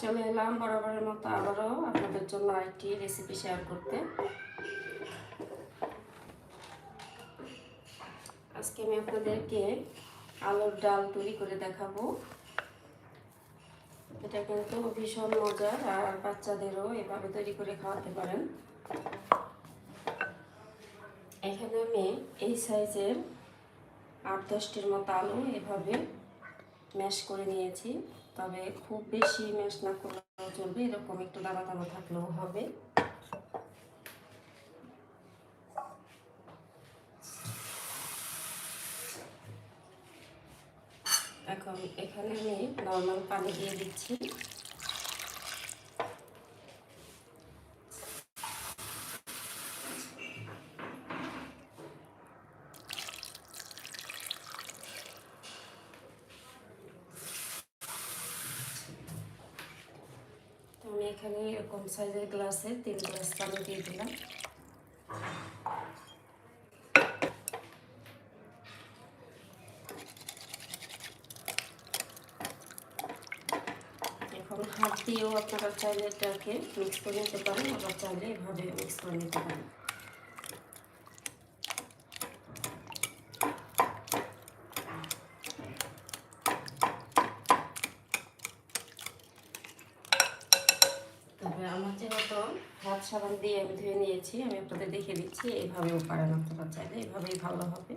চলে এলাম বরাবরের মতো আবারও আপনাদের জন্য আরেকটি রেসিপি শেয়ার করতে। আজকে আমি আপনাদেরকে আলুর ডাল তৈরি করে দেখাবো। এটা কিন্তু ভীষণ মজার, আর বাচ্চাদেরও এভাবে তৈরি করে খাওয়াতে পারেন। এখানে আমি এই সাইজের আট দশটির মতো আলু এভাবে ম্যাশ করে নিয়েছি। তবে খুব বেশি ম্যাশ না করলেও চলবে, এরকম একটু দানা থাকলেও হবে। এখন এখানে আমি নর্মাল পানি দিয়ে দিচ্ছি। এখানে এরকম সাইজের গ্লাসে তিন গ্লাস পানি দিয়ে দিলাম। এখন হাত দিয়েও আপনারা চাইলে এটাকে মিক্স করে নিতে পারেন, আবার চাইলে এভাবে মিক্স করে নিতে পারেন তবে আমার যেহেতু হাত সাবান দিয়ে আমি ধুয়ে নিয়েছি, আমি আপনাদের দেখে দিচ্ছি এইভাবেও পারেন আপনারা চাইলে এইভাবেই ভালো হবে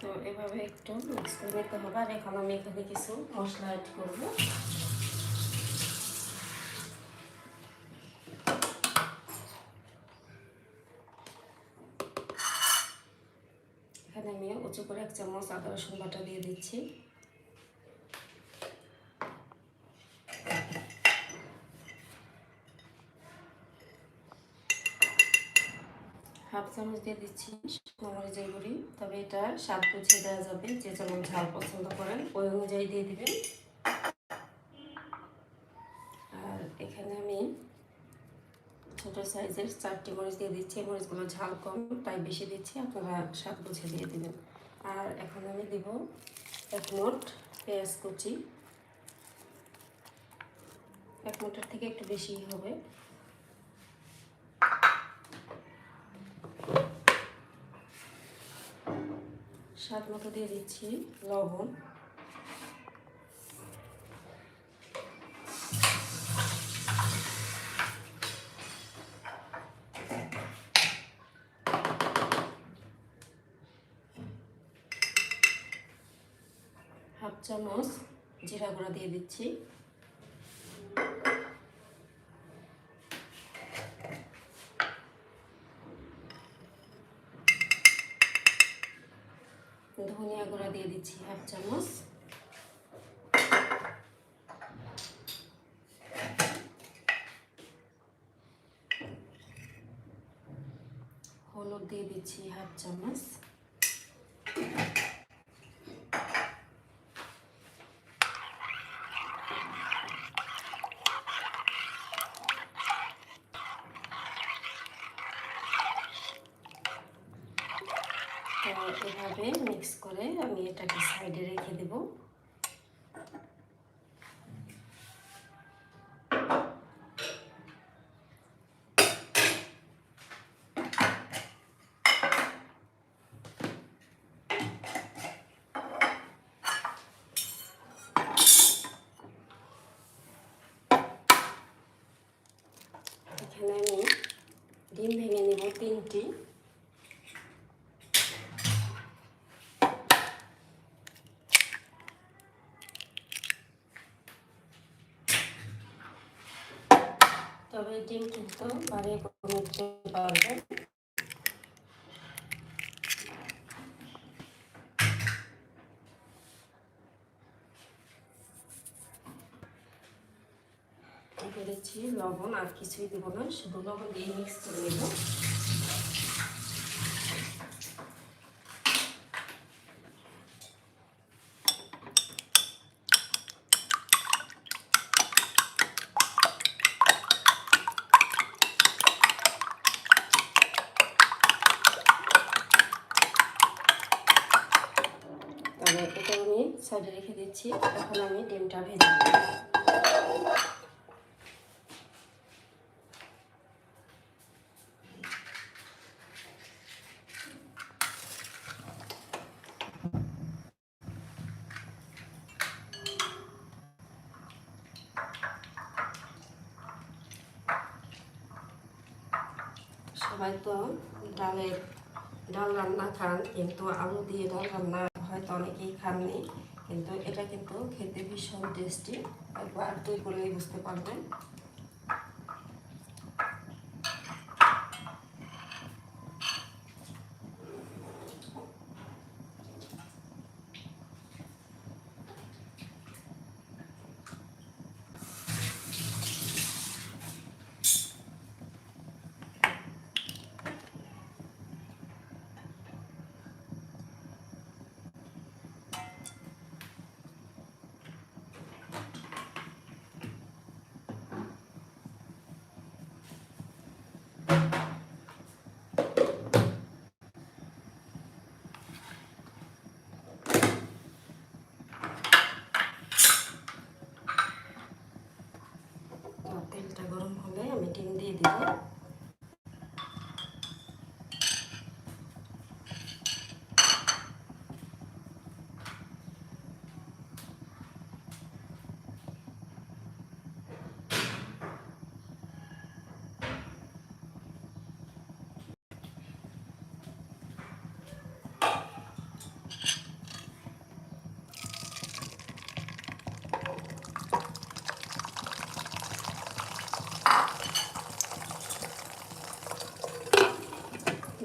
তো এভাবে একটু মিক্স করে নিতে হবে। আর এখন আমি এখানে কিছু মশলা অ্যাড করব। এখানে আমি উঁচু করে এক চামচ আদা, রসুন বাটা দিয়ে দিচ্ছি। হাফ চামচ দিয়ে দিচ্ছি। মরিচের গুঁড়ি। তবে এটা স্বাদ বুঝিয়ে দেওয়া যাবে, যে যেমন ঝাল পছন্দ করেন, ওই অনুযায়ী দিয়ে দিবেন। আর এখানে আমি ছোট সাইজের চারটি মরিচ দিয়ে দিচ্ছি। এই মরিচগুলো ঝাল কম, তাই বেশি দিচ্ছি, আপনারা স্বাদ বুঝে দিয়ে দিবেন। আর এখন আমি দিব এক মোট পেঁয়াজ কুচি। এক মোটের থেকে একটু বেশি হবে। স্বাদ মতো দিয়ে দিচ্ছি লবণ। হাফ চামচ জিরা গুঁড়া দিয়ে দিচ্ছি। দিয়ে দিচ্ছি হাফ চামচ। হলুদ দিয়ে দিচ্ছি হাফ চামচ তো এভাবে মিক্স করে আমি এটাকে সাইডে রেখে দেব এখানে আমি ডিম ভেঙে নেব তিনটি। তবে ডিম কিন্তু বাড়িয়ে করতে পারবেন। দিচ্ছি লবণ আর কিছুই দেবো না, শুধু লবণ দিয়ে মিক্স করে নেব। এটা আমি সাইডে রেখে দিচ্ছি, এখন আমি ডিমটা ভেজে সবাই তো ডালের ডাল রান্না খান, কিন্তু আলু দিয়ে ডাল রান্না হয়তো অনেকেই খাননি। কিন্তু এটা কিন্তু খেতে ভীষণ টেস্টি একবার তৈরি করলেই বুঝতে পারবেন তো তেলটা গরম হলে আমি ডিম দিয়ে দিব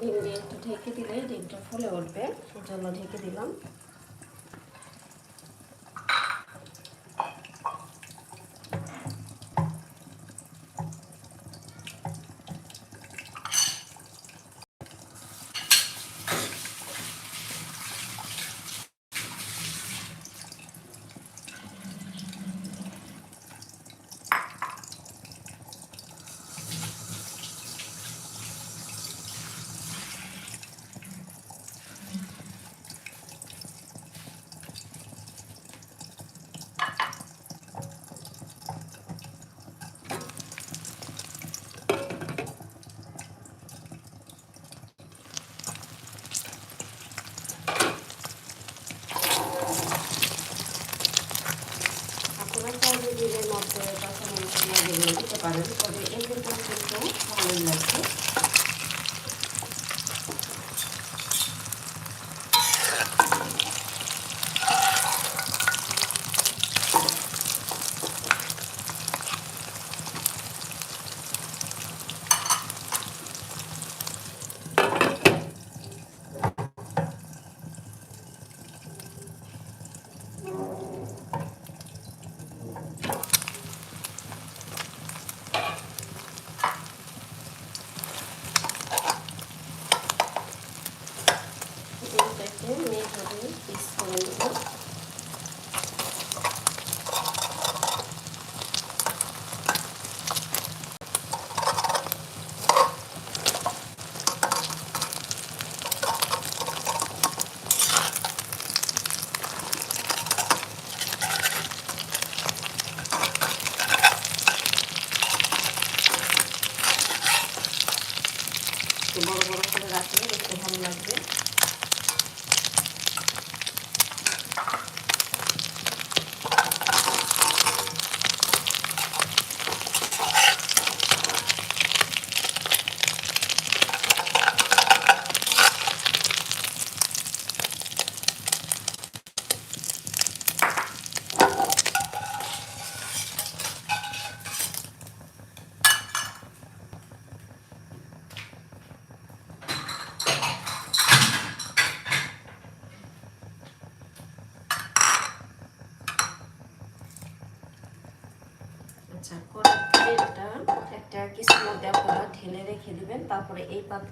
ডিম দিয়ে একটু ঢেকে দিলে ডিমটা ফুলে উঠবে সেই জন্য ঢেকে দিলাম।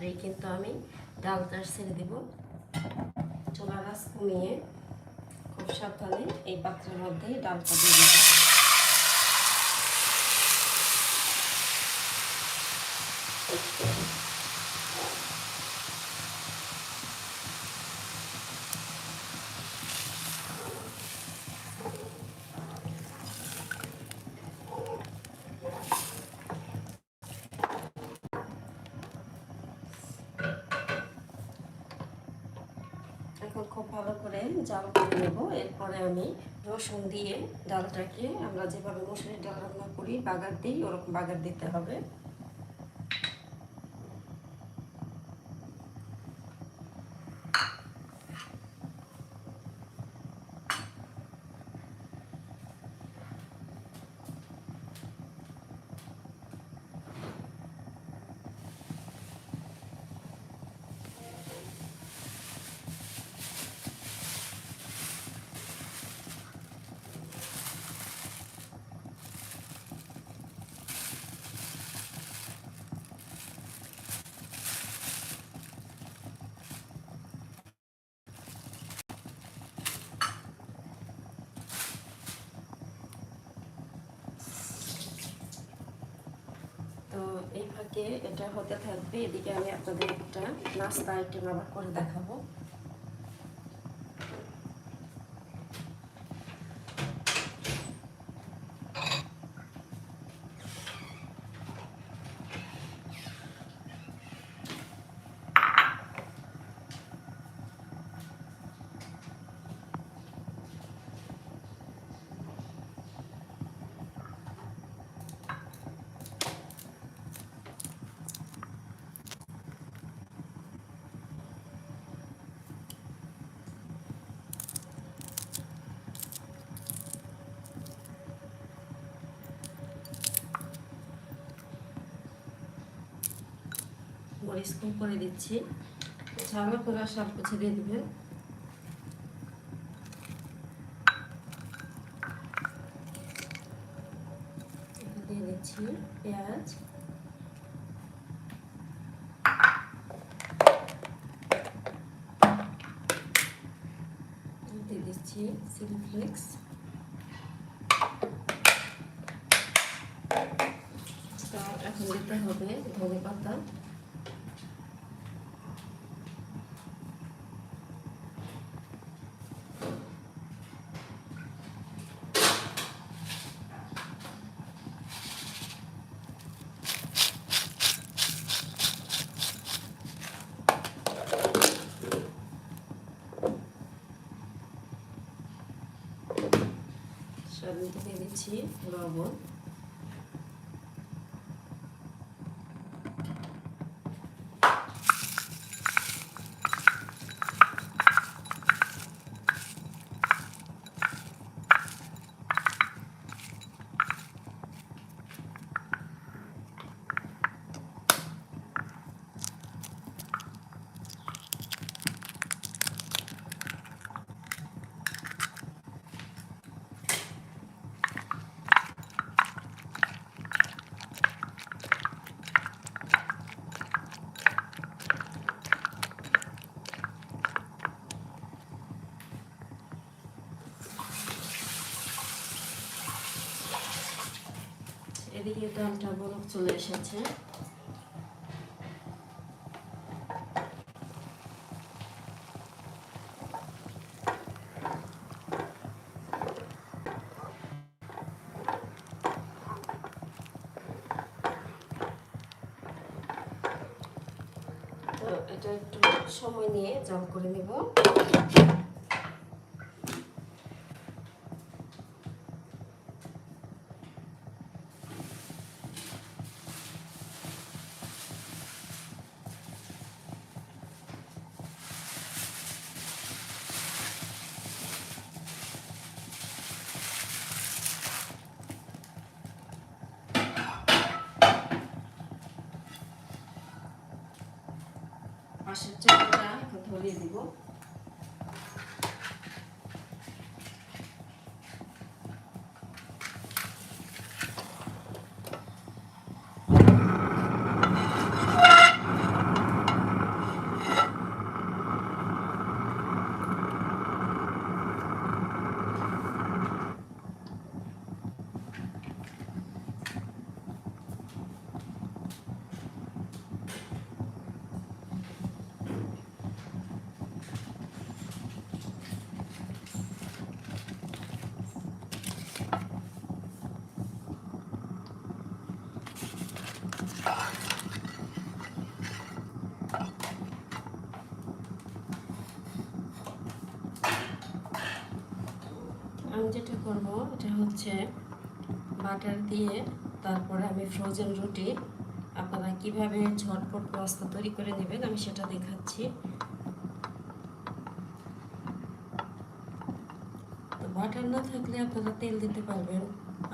এই কিন্তু আমি ডালটা ছেড়ে দেব। চোলা গাছ কমিয়ে খুব সাবধানে এই পাত্রের মধ্যে ডালটা দিয়ে দিব। এখন খুব ভালো করে জাল করে নেব। এরপরে আমি রসুন দিয়ে ডালটাকে আমরা যেভাবে মসুরির ডাল রান্না করি, বাগার দিই ওরকম বাগার দিতে হবে তো ফাঁকে এটা হতে থাকবে এদিকে আমি আপনাদের একটা নাস্তা আইটেম আবার করে দেখাবো। কম করে দিচ্ছি। ঝাল করে সব কিছু দিয়ে দেবেন। দিয়ে দিচ্ছি পেঁয়াজ। দিয়ে দিচ্ছি চিলি ফ্লেক্স এখন দিতে হবে ধনে পাতা। স্বাদ থেকে দিচ্ছি লবণ এদিকে ডালটা বরফ চলে এসেছে তো এটা একটু সময় নিয়ে জল করে নেব এটা হচ্ছে বাটার দিয়ে তারপরে আমি ফ্রোজেন রুটি। আপনারা কীভাবে ঝটপট পাস্তা তৈরি করে নেবেন আমি সেটা দেখাচ্ছি। তো বাটার না থাকলে আপনারা তেল দিতে পারবেন,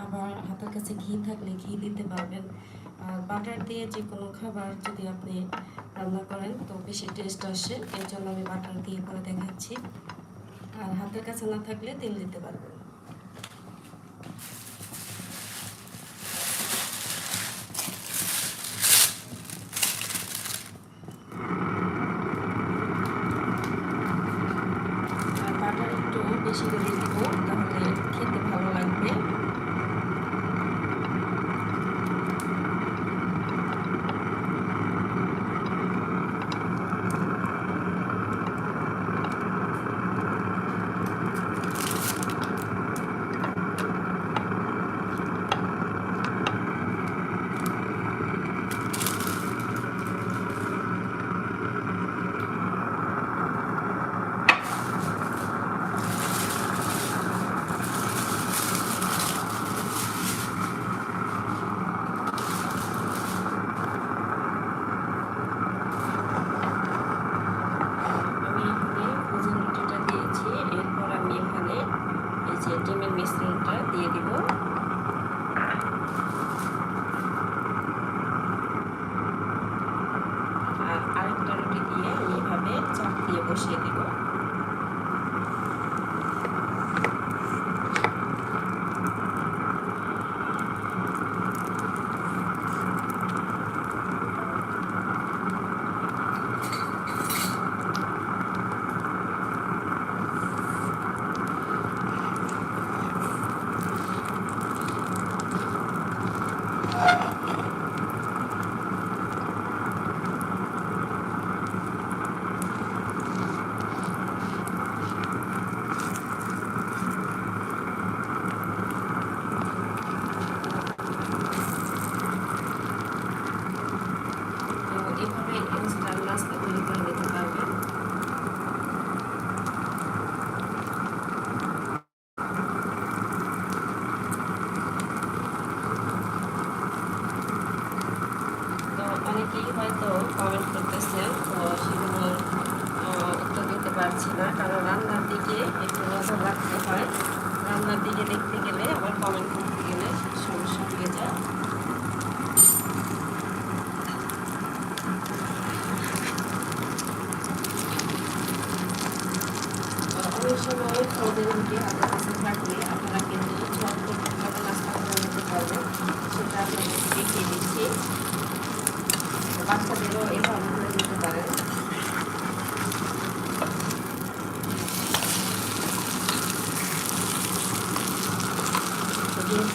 আবার হাতের কাছে ঘি থাকলে ঘি দিতে পারবেন। আর বাটার দিয়ে যে কোনো খাবার যদি আপনি রান্না করেন তো বেশি টেস্ট আসে, এর জন্য আমি বাটার দিয়ে করে দেখাচ্ছি। আর হাতের কাছে না থাকলে তেল দিতে পারবেন।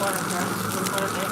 போகிறேன் சார்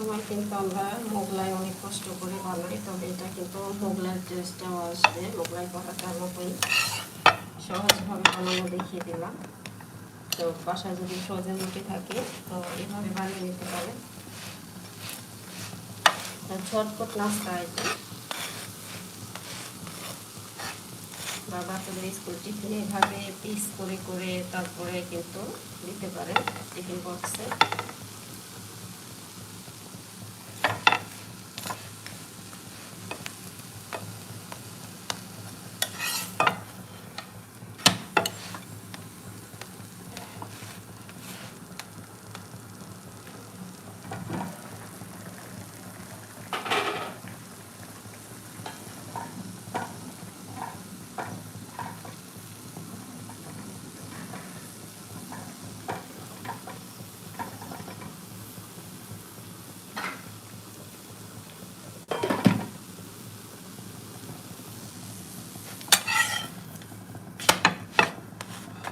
সময় কিন্তু আমরা মোগলাই অনেক কষ্ট করে বানাই, তবে এটা কিন্তু মোগলাইয়ের টেস্টটাও আসবে। মোগলাই পরাটার মতোই সহজভাবে বানানো দেখিয়ে দিলাম। তো বাসায় যদি সহজে রুটি থাকে, তো এভাবে বানিয়ে নিতে পারে ঝটপট নাস্তা এটা বা বাচ্চাদের স্কুল টিফিনে এভাবে পিস করে করে তারপরে কিন্তু দিতে পারে টিফিন বক্সে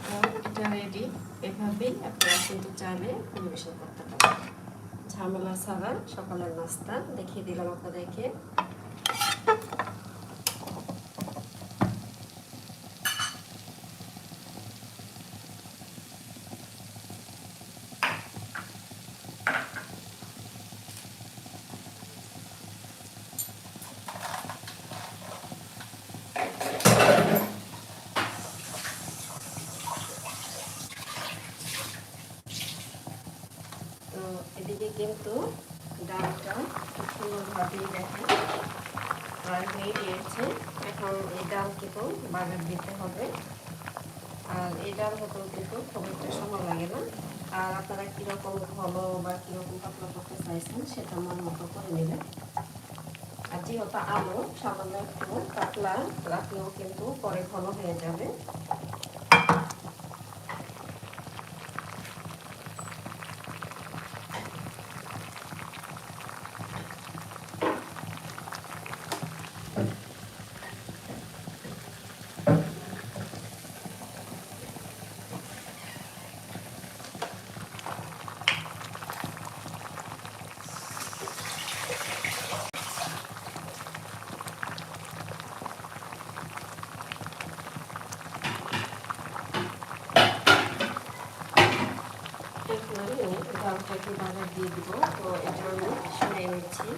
তো এটা রেডি এভাবেই আপনারা কিন্তু চাইলে পরিবেশন করতে পারেন ঝামেলা ছাড়া সকালের নাস্তা দেখিয়ে দিলাম আপনাদেরকে তো এদিকে কিন্তু ডালটা খুব সুন্দরভাবেই দেখেন। প্রায় হয়ে গিয়েছে। এখন এই ডাল কিন্তু বাগার দিতে হবে। আর এই ডাল হতেও কিন্তু খুব একটা সময় লাগে না। আর আপনারা কীরকম ভালো বা কীরকম পাতলা করতে চাইছেন, সেটা আমার মতো করে নেবেন। আর যেহেতু আলু, সামান্য একটু পাতলা রাখলেও কিন্তু পরে ঘন হয়ে যাবে এখন আমি ডালটাকে বাগার দিয়ে দিব তো এটা আমি সরিয়ে নিচ্ছি।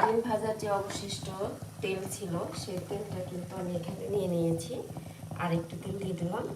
ডিম ভাজার যে অবশিষ্ট তেল ছিল, সেই তেলটা কিন্তু আমি এখানে নিয়ে নিয়েছি। আর একটু তেল দিয়ে দিলাম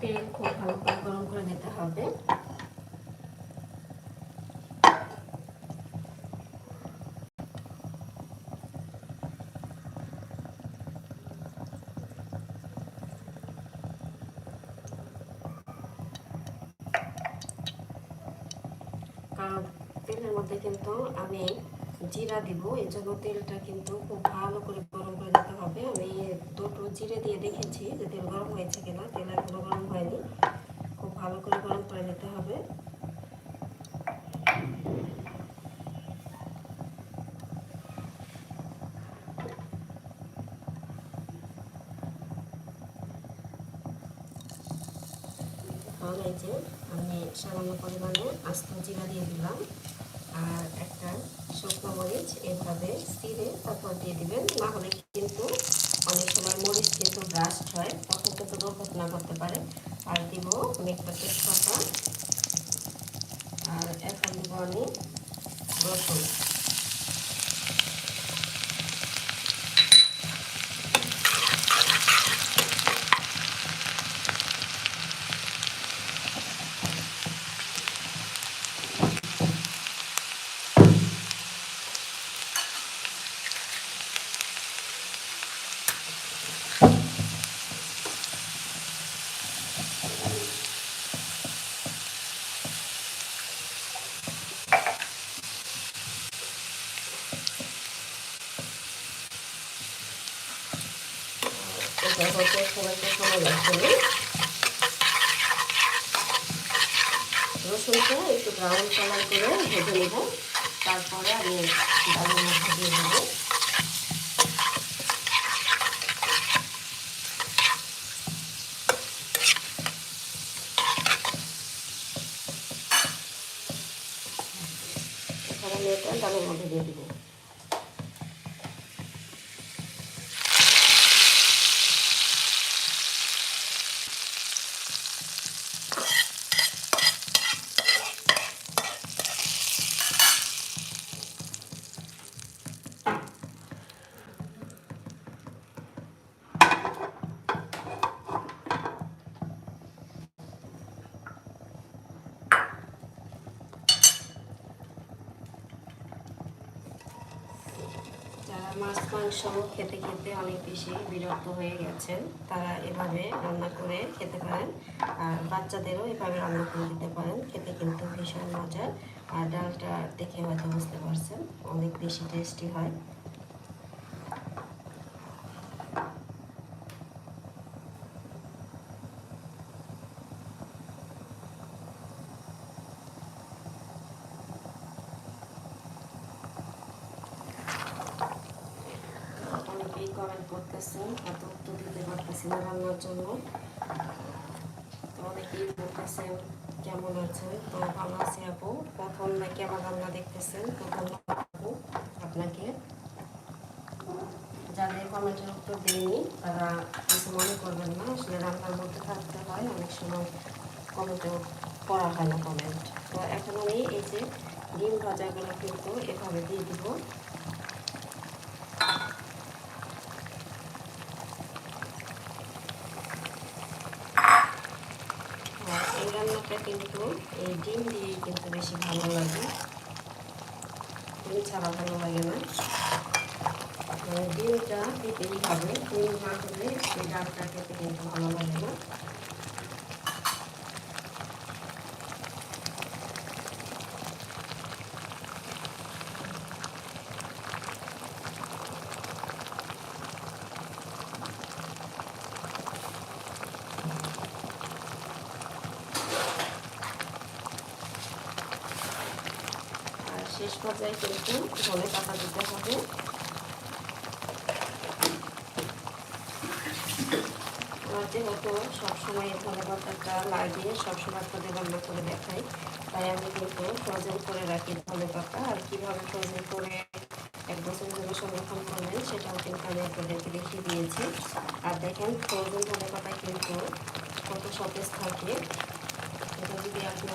তেল খুব ভালো করে নিতে হবে। তেলের মধ্যে কিন্তু আমি জিরা দিব। এই জন্য তেলটা কিন্তু খুব ভালো করে গরম করে দিতে হবে। আমি দুটো জিরে দিয়ে দেখেছি যে তেল গরম হয়েছে কিনা। তেল এখনও গরম গরম করে নিতে হবে। যে আমি সামান্য পরিমাণে আস্ত জিরা দিয়ে দিলাম। আর একটা শুকনো মরিচ এভাবে ছিঁড়ে তারপর দিয়ে দিবেন। না হলে কিন্তু অনেক সময় মরিচ কিন্তু ব্রাস্ট হয়, তখন কিন্তু দুর্ঘটনা করতে পারে। আর দিব একটা তেজপাতা আর এখন দিব আমি রসুন। এটা হতে সবাইকে একটা সময় লাগছে না রসুনটা একটু ব্রাউন কালার করে ভেজে নেব। তারপরে আমি ডালের মধ্যে দিয়ে দেবো এখানে আমি এটা ডালের মধ্যে দিয়ে দেবো যারা মাছ, মাংস খেতে খেতে অনেক বেশি বিরক্ত হয়ে গেছেন। তারা এভাবে রান্না করে খেতে পারেন। আর বাচ্চাদেরও এভাবে রান্না করে দিতে পারেন। খেতে কিন্তু ভীষণ মজার। আর ডালটা দেখে হয়তো বুঝতে পারছেন, অনেক বেশি টেস্টি হয় অনেকেই কমেন্ট করতেছেন এত উত্তর দিতে রান্নার জন্য অনেকেই বলতেছেন কেমন আছে? তো ভালো আছি আপু। প্রথম নাকি আমার রান্না দেখতেছেন ধন্যবাদ আপু, আপনাকে। যাদের কমেন্টের উত্তর দিইনি, তারা কিছু মনে করবেন না। আসলে রান্নার মধ্যে থাকতে হয়, অনেক সময় কমেন্টেও পড়া হয় না কমেন্ট। তো এখন আমি এই যে ডিম ভাজাগুলো কিন্তু এভাবে দিয়ে দিব আর রান্নাটা কিন্তু এই ডিম দিয়েই কিন্তু বেশি ভালো লাগে। ডিম ছাড়া ভালো লাগে না। মানে ডিমটা পেতেই হবে। ডিম না হলে এই ডালটা খেতে কিন্তু ভালো লাগে না আর শেষ পর্যায়ে কিন্তু ধনে পাতা দিতে হবে আমার যেহেতু সবসময় এই ধনে পাতাটা লাগিয়ে সবসময় আপনাদের রান্না করে দেখাই। তাই আমি কিন্তু ফ্রোজেন করে রাখি ধনে পাতা আর কীভাবে ফ্রোজেন করে এক বছর ধরে সংরক্ষণ করবেন সেটাও কিন্তু আমি আপনাদেরকে দেখিয়ে দিয়েছি। আর দেখেন ফ্রোজেন ধনে কিন্তু কত সতেজ থাকে। এটা যদি আপনি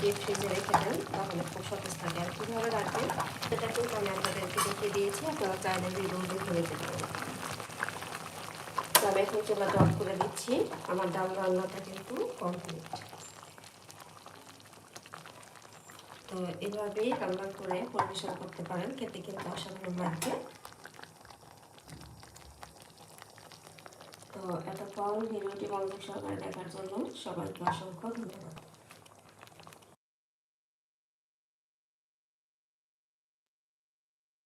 ডিপ ফ্রিজে রেখে দেন, তাহলে খুব সতেজ থাকে। আর কীভাবে রাখবেন, সেটা কিন্তু আমি আপনাদেরকে দেখিয়ে দিয়েছি। আপনারা চাইলে ভিডিও দেখে নিতে পারেন। আমি এখন চুলা জল করে দিচ্ছি। আমার ডাল রান্নাটা কিন্তু কমপ্লিট তো এভাবেই রান্না করে পরিবেশন করতে পারেন, খেতে কিন্তু অসাধারণ লাগবে তো এতক্ষণ ভিডিওটি মনোযোগ সহকারে দেখার জন্য সবাইকে অসংখ্য ধন্যবাদ।